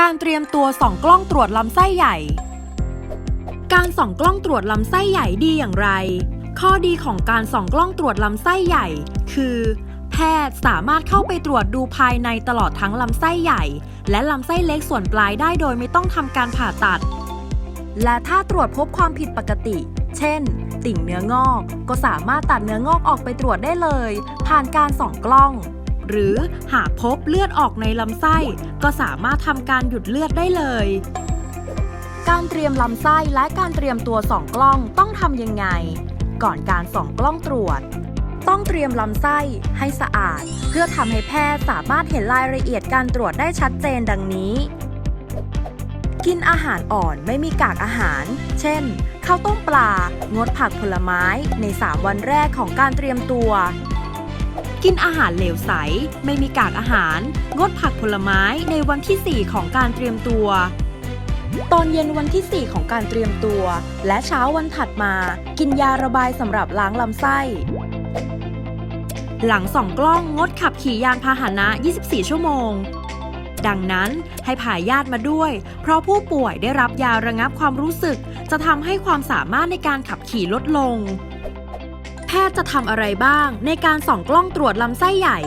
การเตรียมตัวส่องกล้องตรวจลำไส้ใหญ่ การส่องกล้องตรวจลำไส้ใหญ่ดีอย่างไร ข้อดีของการส่องกล้องตรวจลำไส้ใหญ่ คือ แพทย์สามารถเข้าไปตรวจดูภายในตลอดทั้งลำไส้ใหญ่ และลำไส้เล็กส่วนปลายได้โดยไม่ต้องทำการผ่าตัด และถ้าตรวจพบความผิดปกติ เช่น ติ่งเนื้องอก ก็สามารถตัดเนื้องอกออกไปตรวจได้เลย ผ่านการส่องกล้อง หรือหากพบเลือดออกในลำไส้ ก็สามารถทำการหยุดเลือดได้เลย การเตรียมลำไส้และการเตรียมตัวส่องกล้องต้องทำยังไง ก่อนการส่องกล้องตรวจ ต้องเตรียมลำไส้ให้สะอาด เพื่อทำให้แพทย์สามารถเห็นรายละเอียดการตรวจได้ชัดเจนดังนี้ กินอาหารอ่อนไม่มีกากอาหาร เช่นข้าวต้มปลา งดผักผลไม้ใน 3 วันแรกของการเตรียมตัว กินอาหารเหลวใส ไม่มีกากอาหาร งดผักผลไม้ในวันที่ 4 ของการเตรียมตัว ตอนเย็นวันที่ 4 ของการเตรียมตัว และเช้าวันถัดมา กินยาระบายสำหรับล้างลำไส้ หลังสองกล้องงดขับขี่ยานพาหนะ 24 ชั่วโมง ดังนั้นให้พาญาติมาด้วย เพราะผู้ป่วยได้รับยาระงับความรู้สึก จะทำให้ความสามารถในการขับขี่ลดลง แพทย์จะทำอะไรบ้างในการส่องกล้องตรวจลำไส้ใหญ่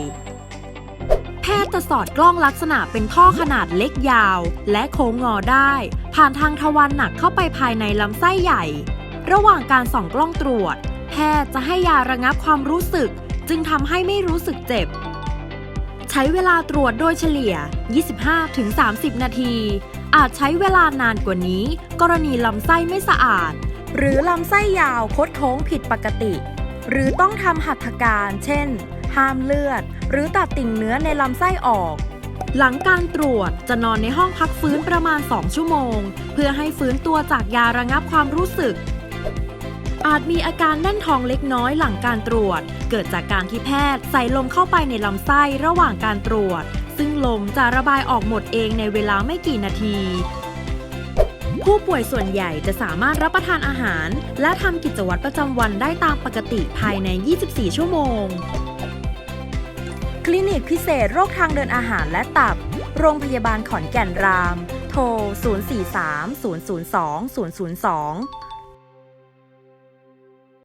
แพทย์จะสอดกล้องลักษณะเป็นท่อขนาดเล็กยาว และโค้งงอได้ ผ่านทางทวารหนักเข้าไปภายในลำไส้ใหญ่ ระหว่างการส่องกล้องตรวจ แพทย์จะให้ยาระงับความรู้สึก จึงทำให้ไม่รู้สึกเจ็บ ใช้เวลาตรวจโดยเฉลี่ย 25-30 นาที อาจใช้เวลานานกว่านี้ กรณีลำไส้ไม่สะอาดหรือลำไส้ยาวคดโค้งผิดปกติ หรือต้องทำหัตถการ เช่น ห้ามเลือด หรือตัดติ่งเนื้อในลำไส้ออก หลังการตรวจจะนอนในห้องพักฟื้นประมาณ 2 ชั่วโมง เพื่อให้ฟื้นตัวจากยาระงับความรู้สึก อาจมีอาการแน่นท้องเล็กน้อยหลังการตรวจ เกิดจากการที่แพทย์ใส่ลมเข้าไปในลำไส้ระหว่างการตรวจ ซึ่งลมจะระบายออกหมดเองในเวลาไม่กี่นาที ผู้ป่วยส่วนใหญ่จะสามารถรับประทานอาหาร และทำกิจวัตรประจำวันได้ตามปกติภายใน 24 ชั่วโมง คลินิกพิเศษโรคทางเดินอาหารและตับ โรงพยาบาลขอนแก่นราม โทร 043 002 002